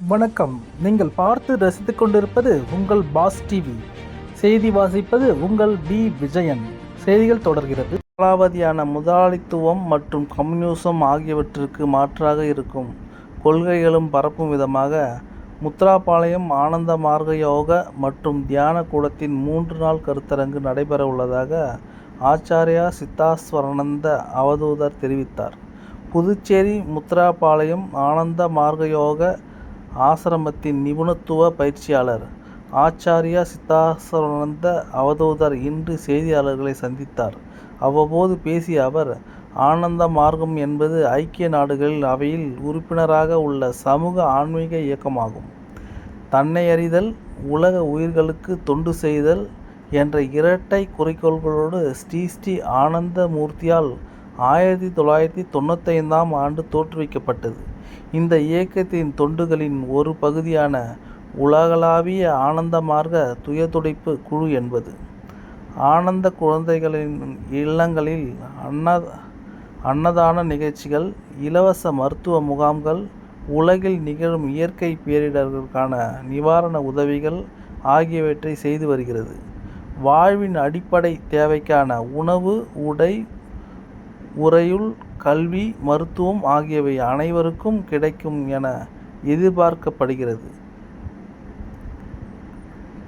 வணக்கம். நீங்கள் பார்த்து ரசித்து கொண்டிருப்பது உங்கள் பாஸ் டிவி. செய்தி வாசிப்பது உங்கள் பி. விஜயன். செய்திகள் தொடர்கிறது. காலாவதியான முதலாளித்துவம் மற்றும் கம்யூனிசம் ஆகியவற்றிற்கு மாற்றாக இருக்கும். கொள்கைகளும் பரப்பும் விதமாக முத்ராபாளையம் ஆனந்த மார்க யோக மற்றும் தியான கூடத்தின் மூன்று நாள் கருத்தரங்கு நடைபெற உள்ளதாக ஆச்சாரியா சித்தாஸ்வரானந்த அவதூதர் தெரிவித்தார். புதுச்சேரி முத்ராபாளையம் ஆனந்த மார்க்கயோக ஆசிரமத்தின் நிபுணத்துவ பயிற்சியாளர் ஆச்சாரியா சித்தாசனந்த அவதூதர் இன்று செய்தியாளர்களை சந்தித்தார். அவ்வப்போது பேசிய அவர் ஆனந்த மார்க்கம் என்பது ஐக்கிய நாடுகளில் அவையில் உறுப்பினராக உள்ள சமூக ஆன்மீக இயக்கமாகும். தன்னை அறிதல் உலக உயிர்களுக்கு தொண்டு செய்தல் என்ற இரட்டை குறிக்கோள்களோடு ஸ்ரீ ஸ்ரீ ஆனந்த மூர்த்தியால் ஆயிரத்தி தொள்ளாயிரத்தி தொண்ணூத்தைந்தாம் ஆண்டு தோற்றுவிக்கப்பட்டது. இந்த இயக்கத்தின் தொண்டுகளின் ஒரு பகுதியான உலகளாவிய ஆனந்த மார்க்க துயதுடைப்பு குழு என்பது. ஆனந்த குழந்தைகளின் இல்லங்களில் அன்ன அன்னதான நிகழ்ச்சிகள் இலவச மருத்துவ முகாம்கள் உலகில் நிகழும் இயற்கை பேரிடர்களுக்கான நிவாரண உதவிகள் ஆகியவற்றை செய்து வருகிறது. வாழ்வின் அடிப்படை தேவைக்கான உணவு உடை உறையுள் கல்வி மருத்துவம் ஆகியவை அனைவருக்கும் கிடைக்கும் என எதிர்பார்க்கப்படுகிறது.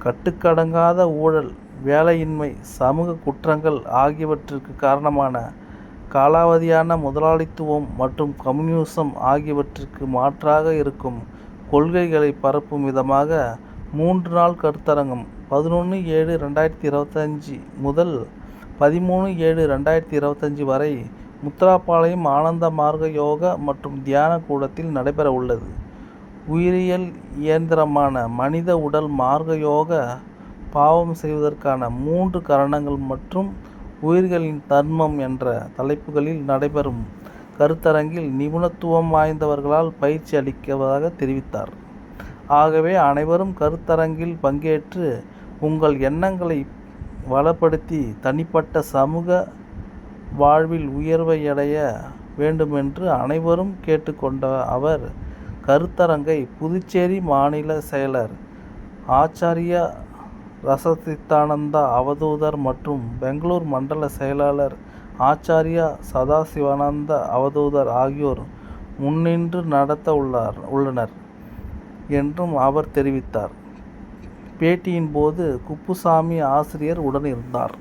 கட்டுக்கடங்காத ஊழல் வேலையின்மை சமூக குற்றங்கள் ஆகியவற்றிற்கு காரணமான காலாவதியான முதலாளித்துவம் மற்றும் கம்யூனிசம் ஆகியவற்றிற்கு மாற்றாக இருக்கும் கொள்கைகளை பரப்பும் விதமாக மூன்று நாள் கருத்தரங்கம் பதினொன்று ஏழு ரெண்டாயிரத்தி இருபத்தஞ்சி முதல் பதிமூணு ஏழு ரெண்டாயிரத்தி இருபத்தஞ்சி வரை முத்ராபாளையம் ஆனந்த மார்க்க யோக மற்றும் தியான கூடத்தில் நடைபெற உள்ளது. உயிரியல் இயந்திரமான மனித உடல் மார்க்க யோக பாவம் செய்வதற்கான மூன்று கரணங்கள் மற்றும் உயிர்களின் தர்மம் என்ற தலைப்புகளில் நடைபெறும். கருத்தரங்கில் நிபுணத்துவம் வாய்ந்தவர்களால் பயிற்சி அளிப்பதாக தெரிவித்தார். ஆகவே அனைவரும் கருத்தரங்கில் பங்கேற்று உங்கள் எண்ணங்களை வளப்படுத்தி தனிப்பட்ட சமூக வாழ்வில் உயர்வை அடைய வேண்டுமென்று அனைவரும் கேட்டுக்கொண்ட அவர் கருத்தரங்கை புதுச்சேரி மாநில செயலர் ஆச்சாரியா ரசசித்தானந்தா அவதூதர் மற்றும் பெங்களூர் மண்டல செயலாளர் ஆச்சாரியா சதாசிவானந்த அவதூதர் ஆகியோர் முன்னின்று நடத்த உள்ளார் உள்ளனர் என்றும் அவர் தெரிவித்தார். பேட்டியின் போது குப்புசாமி ஆசிரியர் உடன் இருந்தார்